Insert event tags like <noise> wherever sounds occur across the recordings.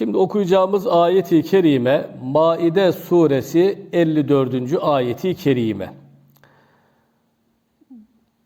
Şimdi okuyacağımız ayeti kerime Maide suresi 54. ayeti kerime.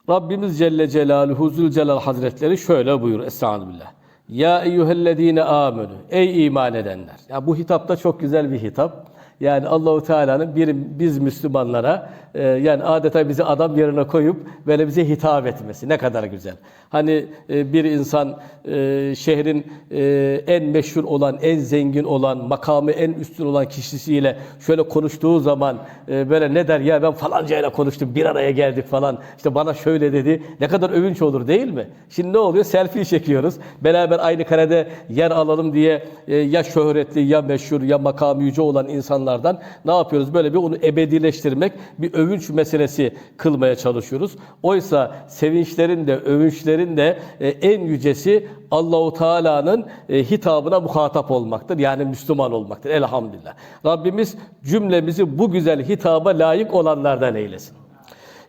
Rabbimiz Celle Celaluhu Zülcelal Hazretleri şöyle buyur Estağfirullah. Ya eyyühellezine amenu. Ey iman edenler. Ya bu hitapta çok güzel bir hitap. Yani Allahu Teala'nın bir biz Müslümanlara e, yani adeta bizi adam yerine koyup böyle bize hitap etmesi ne kadar güzel. Hani e, bir insan e, şehrin e, en meşhur olan, en zengin olan, makamı en üstün olan kişisiyle şöyle konuştuğu zaman e, böyle ne der ya ben falancayla konuştum bir araya geldik falan işte bana şöyle dedi ne kadar övünç olur değil mi? Şimdi ne oluyor? Selfie çekiyoruz. Beraber aynı karede yer alalım diye e, ya şöhretli ya meşhur ya makamı yüce olan insanlardan ne yapıyoruz? Böyle bir onu ebedileştirmek, bir övünç meselesi kılmaya çalışıyoruz. Oysa sevinçlerin de, övünçlerin de e, en yücesi Allahu Teala'nın e, hitabına muhatap olmaktır. Yani Müslüman olmaktır. Elhamdülillah. Rabbimiz cümlemizi bu güzel hitaba layık olanlardan eylesin.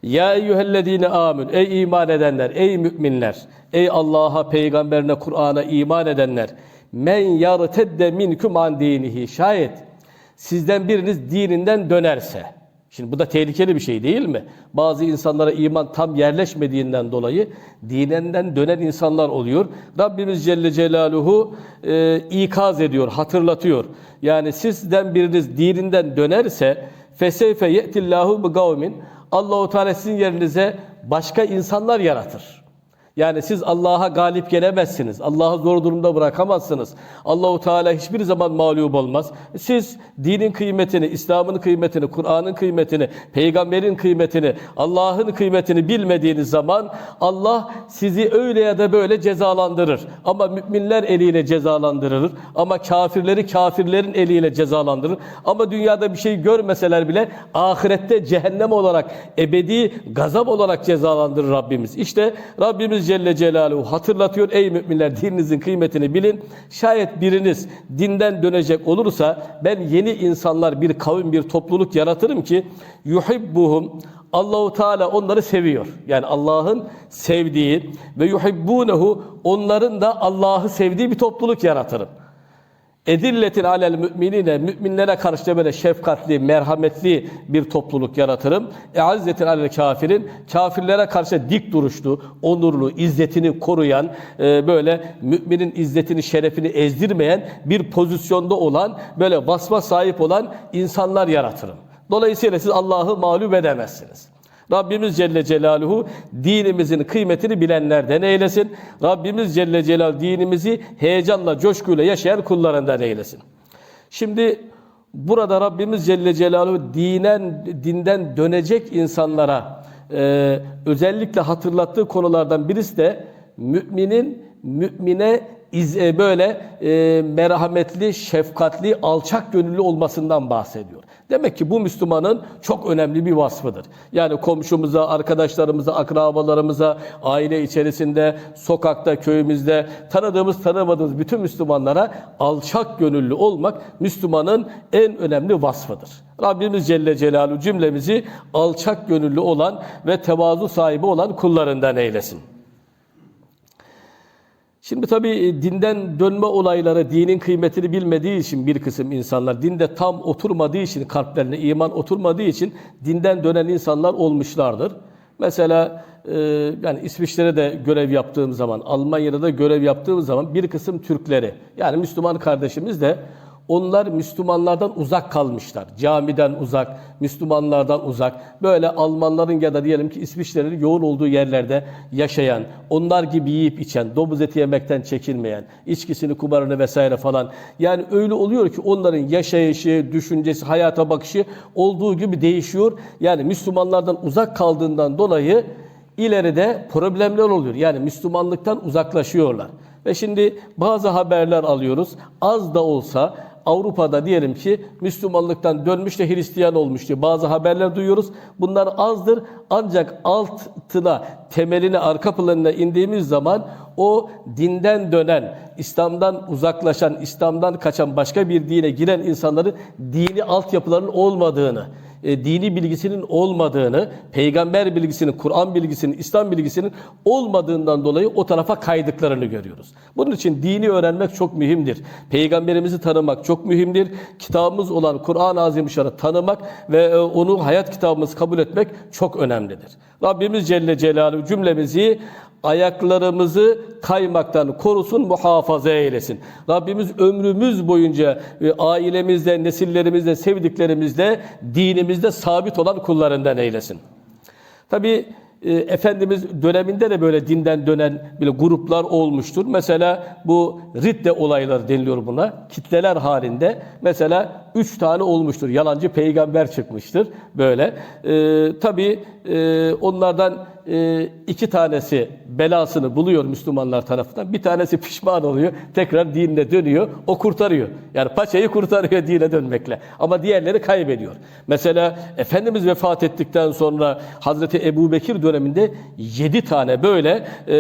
Ya eyyühellezine amün. Ey iman edenler, ey müminler, ey Allah'a, peygamberine, Kur'an'a iman edenler. Men yartedde minkum an dinihi. Şayet sizden biriniz dininden dönerse. Şimdi bu da tehlikeli bir şey değil mi? Bazı insanlara iman tam yerleşmediğinden dolayı dinenden dönen insanlar oluyor. Rabbimiz Celle Celaluhu e, ikaz ediyor, hatırlatıyor. Yani sizden biriniz dininden dönerse feseyfe ye'tillahu bi kavmin Allahu Teala sizin yerinize başka insanlar yaratır. Yani siz Allah'a galip gelemezsiniz. Allah'ı zor durumda bırakamazsınız. Allahu Teala hiçbir zaman mağlup olmaz. Siz dinin kıymetini, İslam'ın kıymetini, Kur'an'ın kıymetini, peygamberin kıymetini, Allah'ın kıymetini bilmediğiniz zaman Allah sizi öyle ya da böyle cezalandırır. Ama müminler eliyle cezalandırır. Ama kafirleri kafirlerin eliyle cezalandırır. Ama dünyada bir şey görmeseler bile ahirette cehennem olarak, ebedi gazap olarak cezalandırır Rabbimiz. İşte Rabbimiz Celle Celaluhu hatırlatıyor. Ey müminler dininizin kıymetini bilin. Şayet biriniz dinden dönecek olursa ben yeni insanlar bir kavim bir topluluk yaratırım ki yuhibbuhum Allahu Teala onları seviyor. Yani Allah'ın sevdiği ve yuhibbunehu onların da Allah'ı sevdiği bir topluluk yaratırım. Edilletin alel müminine, müminlere karşı böyle şefkatli, merhametli bir topluluk yaratırım. Eazzetin alel kafirin, kafirlere karşı dik duruşlu, onurlu, izzetini koruyan, e, böyle müminin izzetini, şerefini ezdirmeyen bir pozisyonda olan, böyle vasfa sahip olan insanlar yaratırım. Dolayısıyla siz Allah'ı mağlup edemezsiniz. Rabbimiz Celle Celaluhu dinimizin kıymetini bilenlerden eylesin. Rabbimiz Celle Celaluhu dinimizi heyecanla, coşkuyla yaşayan kullarından eylesin. Şimdi burada Rabbimiz Celle Celaluhu dinen, dinden dönecek insanlara e, özellikle hatırlattığı konulardan birisi de müminin mümine iz, e, böyle e, merhametli, şefkatli, alçak gönüllü olmasından bahsediyor. Demek ki bu Müslümanın çok önemli bir vasfıdır. Yani komşumuza, arkadaşlarımıza, akrabalarımıza, aile içerisinde, sokakta, köyümüzde tanıdığımız, tanımadığımız bütün Müslümanlara alçak gönüllü olmak Müslümanın en önemli vasfıdır. Rabbimiz Celle Celaluhu cümlemizi alçak gönüllü olan ve tevazu sahibi olan kullarından eylesin. Şimdi tabii dinden dönme olayları dinin kıymetini bilmediği için bir kısım insanlar dinde tam oturmadığı için kalplerine iman oturmadığı için dinden dönen insanlar olmuşlardır. Mesela e, yani İsviçre'de de görev yaptığım zaman, Almanya'da da görev yaptığım zaman bir kısım Türkleri yani Müslüman kardeşimiz de onlar Müslümanlardan uzak kalmışlar. Camiden uzak, Müslümanlardan uzak. Böyle Almanların ya da diyelim ki İsviçrelerin yoğun olduğu yerlerde yaşayan, onlar gibi yiyip içen, domuz eti yemekten çekinmeyen, içkisini, kumarını vesaire falan. Yani öyle oluyor ki onların yaşayışı, düşüncesi, hayata bakışı olduğu gibi değişiyor. Yani Müslümanlardan uzak kaldığından dolayı ileride problemler oluyor. Yani Müslümanlıktan uzaklaşıyorlar. Ve şimdi bazı haberler alıyoruz. Az da olsa Avrupa'da diyelim ki Müslümanlıktan dönmüş de Hristiyan olmuş diye bazı haberler duyuyoruz. Bunlar azdır ancak altına, temeline, arka planına indiğimiz zaman o dinden dönen, İslam'dan uzaklaşan, İslam'dan kaçan başka bir dine giren insanların dini altyapılarının olmadığını, e, dini bilgisinin olmadığını, peygamber bilgisinin, Kur'an bilgisinin, İslam bilgisinin olmadığından dolayı o tarafa kaydıklarını görüyoruz. Bunun için dini öğrenmek çok mühimdir. Peygamberimizi tanımak çok mühimdir. Kitabımız olan Kur'an-ı Azimüşşan'ı tanımak ve e, onu hayat kitabımız kabul etmek çok önemlidir. Rabbimiz Celle Celaluhu cümlemizi ayaklarımızı kaymaktan korusun, muhafaza eylesin. Rabbimiz ömrümüz boyunca e, ailemizde, nesillerimizde, sevdiklerimizde, dinimizde sabit olan kullarından eylesin. Tabi Efendimiz döneminde de böyle dinden dönen böyle gruplar olmuştur. Mesela bu ridde olayları deniliyor buna. Kitleler halinde mesela üç tane olmuştur. Yalancı peygamber çıkmıştır böyle. Ee, Tabi onlardan e, iki tanesi belasını buluyor Müslümanlar tarafından. Bir tanesi pişman oluyor. Tekrar dinine dönüyor. O kurtarıyor. Yani paçayı kurtarıyor <laughs> dine dönmekle. Ama diğerleri kaybediyor. Mesela Efendimiz vefat ettikten sonra Hazreti Ebu Bekir döneminde yedi tane böyle e,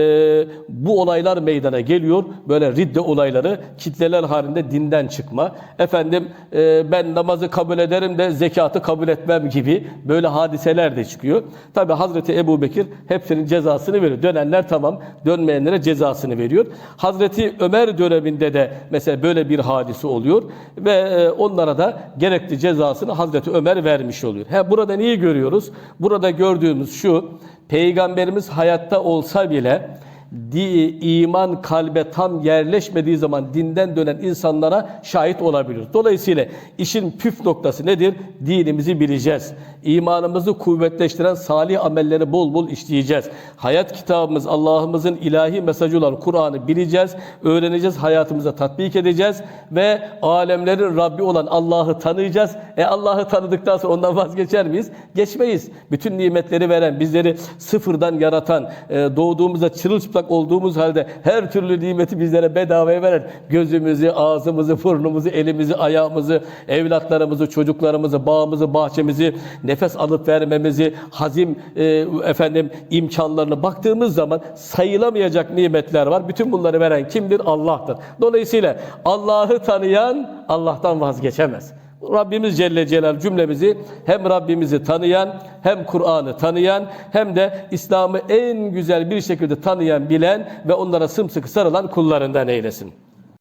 bu olaylar meydana geliyor. Böyle ridde olayları kitleler halinde dinden çıkma. Efendim e, ben namazı kabul ederim de zekatı kabul etmem gibi böyle hadiseler de çıkıyor. Tabi Hazreti Ebu Bekir hepsinin cezasını veriyor. Dönenler tamam, dönmeyenlere cezasını veriyor. Hazreti Ömer döneminde de mesela böyle bir hadise oluyor ve e, onlara da gerekli cezasını Hazreti Ömer vermiş oluyor. He, burada neyi görüyoruz? Burada gördüğümüz şu, Peygamberimiz hayatta olsa bile di, iman kalbe tam yerleşmediği zaman dinden dönen insanlara şahit olabiliyoruz. Dolayısıyla işin püf noktası nedir? Dinimizi bileceğiz. İmanımızı kuvvetleştiren salih amelleri bol bol işleyeceğiz. Hayat kitabımız Allah'ımızın ilahi mesajı olan Kur'an'ı bileceğiz, öğreneceğiz, hayatımıza tatbik edeceğiz ve alemlerin Rabbi olan Allah'ı tanıyacağız. E Allah'ı tanıdıktan sonra ondan vazgeçer miyiz? Geçmeyiz. Bütün nimetleri veren, bizleri sıfırdan yaratan, e, doğduğumuzda çırılçıplak olduğumuz halde her türlü nimeti bizlere bedavaya veren, gözümüzü, ağzımızı, burnumuzu, elimizi, ayağımızı, evlatlarımızı, çocuklarımızı, bağımızı, bahçemizi, nefes alıp vermemizi, hazim e, efendim imkanlarını baktığımız zaman sayılamayacak nimetler var. Bütün bunları veren kimdir? Allah'tır. Dolayısıyla Allah'ı tanıyan Allah'tan vazgeçemez. Rabbimiz Celle Celal cümlemizi hem Rabbimizi tanıyan, hem Kur'an'ı tanıyan, hem de İslam'ı en güzel bir şekilde tanıyan, bilen ve onlara sımsıkı sarılan kullarından eylesin.